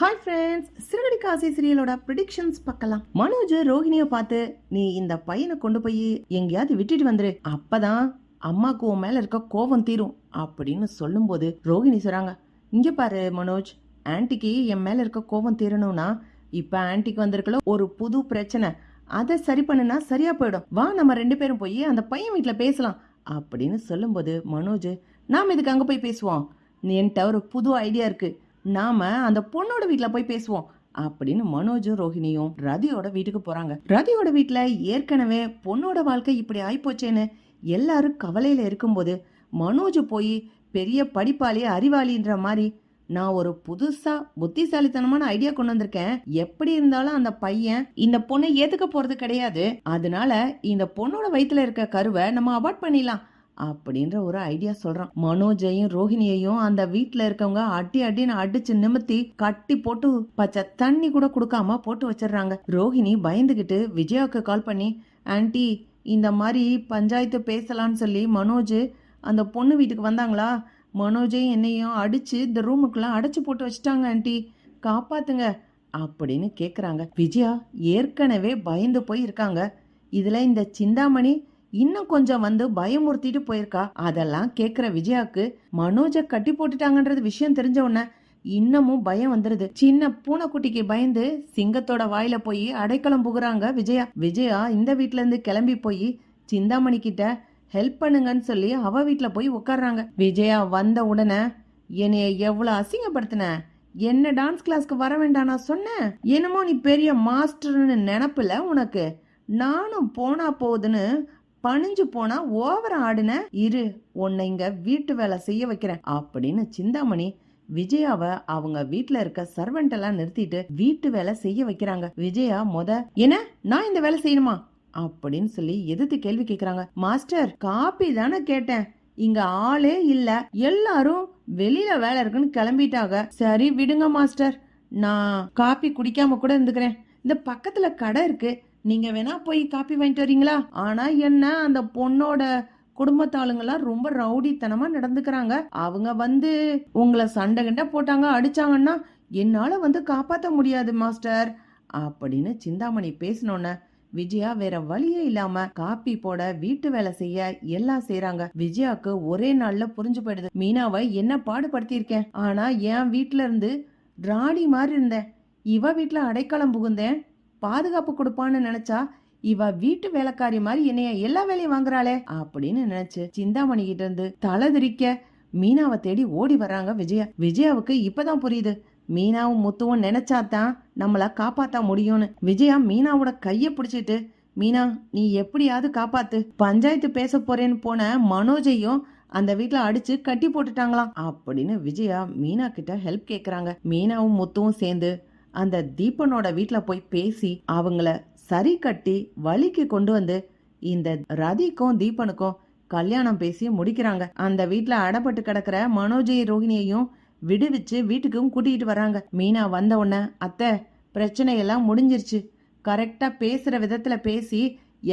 Hi friends சிறுகடி காசி சீரியலோட ப்ரிடிக்ஷன்ஸ் பார்க்கலாம். மனோஜ் ரோஹிணியை பார்த்து நீ இந்த பையனை கொண்டு போய் எங்கேயாவது விட்டுட்டு வந்துரு. அப்பதான் அம்மாக்கு உன் மேல இருக்க கோபம் தீரும். அப்படின்னு சொல்லும்போது ரோஹிணி சொல்றாங்க இங்க பாரு மனோஜ் ஆன்ட்டிக்கு என் மேல இருக்க கோபம் தீரணும்னா இப்ப ஆன்ட்டிக்கு வந்திருக்கல ஒரு புது பிரச்சனை. அதை சரி பண்ணுனா சரியா போயிடும். வா நம்ம ரெண்டு பேரும் போய் அந்த பையன் வீட்டில் பேசலாம். அப்படின்னு சொல்லும்போது மனோஜ் நாம் இதுக்கு அங்கே போய் பேசுவோம். நீ என்கிட்ட ஒரு புது ஐடியா இருக்குது நாம அந்த பொண்ணோட வீட்டில் போய் பேசுவோம். அப்படின்னு மனோஜும் ரோஹிணியும் ரதியோட வீட்டுக்கு போறாங்க. ரதியோட வீட்டில் ஏற்கனவே பொண்ணோட வாழ்க்கை இப்படி ஆயிப்போச்சேன்னு எல்லாரும் கவலையில இருக்கும்போது மனோஜ் போய் பெரிய படிப்பாளி அறிவாளின்ற மாதிரி நான் ஒரு புதுசா புத்திசாலித்தனமான ஐடியா கொண்டு வந்திருக்கேன். எப்படி இருந்தாலும் அந்த பையன் இந்த பொண்ணை ஏத்துக்க போறது கிடையாது. அதனால இந்த பொண்ணோட வயிற்றுல இருக்க கருவை நம்ம அவாய்ட் பண்ணிடலாம். அப்படின்ற ஒரு ஐடியா சொல்றான். மனோஜையும் ரோஹிணியையும் அந்த வீட்டுல இருக்கவங்க அடி அடின்னு அடிச்சு நிமித்தி கட்டி போட்டு பச்சை தண்ணி கூட கொடுக்காம போட்டு வச்சிடுறாங்க. ரோஹிணி பயந்துகிட்டு விஜயாவுக்கு கால் பண்ணி ஆன்டி இந்த மாதிரி பஞ்சாயத்து பேசலான்னு சொல்லி மனோஜ் அந்த பொண்ணு வீட்டுக்கு வந்தாங்களா? மனோஜையும் என்னையும் அடிச்சு இந்த ரூமுக்குலாம் அடைச்சு போட்டு வச்சிட்டாங்க ஆன்ட்டி காப்பாத்துங்க அப்படின்னு கேட்குறாங்க விஜயா ஏற்கனவே பயந்து போய் இருக்காங்க இதில் இந்த சிந்தாமணி இன்னும் கொஞ்சம் வந்து பயமுறுத்திட்டு போயிருக்கா? அதெல்லாம் கேக்குற விஜயாக்கு மனோஜ கட்டி போட்டுட்டாங்கன்றது விஷயம் தெரிஞ்ச உடனே இன்னமும் பயம் வந்துருது. சின்ன பூனைக்குட்டிக்கு பயந்து சிங்கத்தோட வாயில போய் அடைக்கலம் புகுறாங்க விஜயா. விஜயா இந்த வீட்ல இருந்து கிளம்பி போய் சிந்தாமணி கிட்ட ஹெல்ப் பண்ணுங்கன்னு சொல்லி அவ வீட்டில் போய் உட்கார்றாங்க விஜயா வந்த உடனே என்னைய எவ்வளவு அசிங்கப்படுத்தின? என்ன டான்ஸ் கிளாஸ்க்கு வர வேண்டாம் நான் சொன்னேன் என்னமோ நீ பெரிய மாஸ்டர்னு நினப்புல உனக்கு? நானும் போனா போகுதுன்னு பணிஞ்சு போனா ஓவர ஆடுன இரு உன்னை இங்க வீட்டு வேலை செய்ய வைக்கிறேன் அப்படின்னு சிந்தாமணி விஜயாவை அவங்க வீட்டுல இருக்க சர்வெண்ட் எல்லாம் நிறுத்திட்டு வீட்டு வேலை செய்ய வைக்கிறாங்க. விஜயா மொத என்ன? நான் இந்த வேலை செய்யணுமா? அப்படின்னு சொல்லி எதிர்த்து கேள்வி கேக்குறாங்க. மாஸ்டர் காப்பி தானே கேட்டேன். இங்க ஆளே இல்ல. எல்லாரும் வெளியில வேலை இருக்குன்னு கிளம்பிட்டாங்க. சரி விடுங்க மாஸ்டர் நான் காப்பி குடிக்காம கூட இருந்துக்கிறேன். இந்த பக்கத்துல கடை இருக்கு. நீங்க வேணா போய் காப்பி வாங்கிட்டு வரீங்களா? ஆனா என்ன அந்த பொண்ணோட குடும்பத்தாளுங்கெல்லாம் ரொம்ப ரவுடித்தனமா நடந்துக்கிறாங்க. அவங்க வந்து உங்களை சண்டை கிண்ட போட்டாங்க அடிச்சாங்கன்னா என்னால வந்து காப்பாற்ற முடியாது மாஸ்டர். அப்படின்னு சிந்தாமணி பேசினோன்ன விஜயா வேற வழியே இல்லாம காப்பி போட வீட்டு வேலை செய்ய எல்லாம் செய்யறாங்க விஜயாக்கு ஒரே நாள்ல புரிஞ்சு போயிடுது. மீனாவை என்ன பாடுபடுத்தியிருக்கேன்? ஆனா என் வீட்டுல இருந்து ராணி மாதிரி இருந்தேன். இவ வீட்டுல அடைக்கலம் புகுந்தேன். பாதுகாப்பு கொடுப்பான்னு நினைச்சா இவ வீட்டு வேலைக்காரி மாதிரி என்னைய எல்லா வேலையும் வாங்குறாளே அப்படின்னு நினைச்சு சிந்தாமணி கிட்ட இருந்து தலதிரிக்க மீனாவை தேடி ஓடி வர்றாங்க விஜயா. விஜயாவுக்கு இப்பதான் புரியுது. மீனாவும் முத்துவும் நினைச்சாதான் நம்மள காப்பாத்த முடியும்னு. விஜயா மீனாவோட கைய பிடிச்சிட்டு மீனா நீ எப்படியாவது காப்பாத்து. பஞ்சாயத்து பேச போறேன்னு போன மனோஜையும் அந்த வீட்டில் அடிச்சு கட்டி போட்டுட்டாங்களாம் அப்படின்னு விஜயா மீனா கிட்ட ஹெல்ப் கேக்குறாங்க. மீனாவும் முத்துவும் சேர்ந்து அந்த தீபனோட வீட்டில் போய் பேசி அவங்கள சரி கட்டி வழிக்கு கொண்டு வந்து இந்த ரதிக்கும் தீபனுக்கும் கல்யாணம் பேசி முடிக்கிறாங்க. அந்த வீட்டில் அடப்பட்டு கிடக்கிற மனோஜி ரோஹிணியையும் விடுவிச்சு வீட்டுக்கும் கூட்டிகிட்டு வராங்க மீனா வந்த உடனே அத்தை பிரச்சனையெல்லாம் முடிஞ்சிருச்சு. கரெக்டாக பேசுகிற விதத்தில் பேசி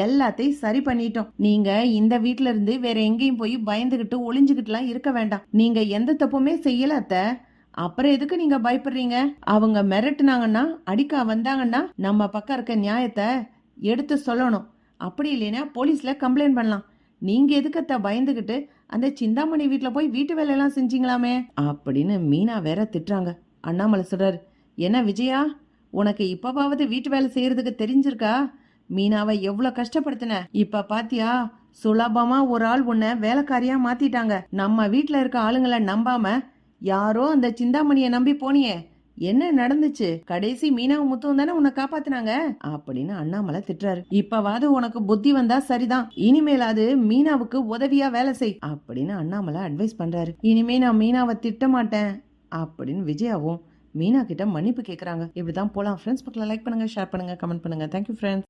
எல்லாத்தையும் சரி பண்ணிட்டோம். நீங்க இந்த வீட்ல இருந்து வேற எங்கேயும் போய் பயந்துகிட்டு ஒளிஞ்சுகிட்டுலாம் இருக்க வேண்டாம். நீங்க எந்த தப்புமே செய்யல அத்தை. அப்புறம் எதுக்கு நீங்க பயப்படுறீங்க? அவங்க மிரட்டுனாங்கன்னா அடிக்க வந்தாங்கன்னா நம்ம பக்கம் இருக்க நியாயத்தை எடுத்து சொல்லணும். அப்படி இல்லைன்னா போலீஸ்ல கம்ப்ளைண்ட் பண்ணலாம். நீங்க எதுக்கத்த பயந்துகிட்டு அந்த சிந்தாமணி வீட்டில் போய் வீட்டு வேலையெல்லாம் செஞ்சீங்களாமே? அப்படின்னு மீனா வேற திட்டுறாங்க. அண்ணாமலை சொல்றாரு என்ன விஜயா உனக்கு இப்பவாவது வீட்டு வேலை செய்யறதுக்கு தெரிஞ்சிருக்கா? மீனாவை எவ்வளோ கஷ்டப்படுத்தின? இப்ப பாத்தியா சுலபமா ஒரு ஆள் உன்னை வேலைக்காரியா மாத்திட்டாங்க. நம்ம வீட்டில் இருக்க ஆளுங்களை நம்பாம யாரோ அந்த சிந்தாமணியை நம்பி போனியே. என்ன நடந்துச்சு? கடைசி மீனாவும் முத்துவும் தானே உன்னை காப்பாத்தினாங்க? அப்படின்னு அண்ணாமலை திட்டுறாரு. இப்பவாது உனக்கு புத்தி வந்தா சரிதான். இனிமேலாவது மீனாவுக்கு உதவியா வேலை செய் அப்படின்னு அண்ணாமலை அட்வைஸ் பண்றாரு. இனிமே நான் மீனாவை திட்ட மாட்டேன் அப்படின்னு விஜயாவும் மீனா கிட்ட மன்னிப்பு இப்படி இப்படிதான் போலாம். ஃப்ரெண்ட்ஸ் பக்கத்தில் லைக் பண்ணுங்க ஷேர் பண்ணுங்க கமெண்ட் பண்ணுங்க. Thank you friends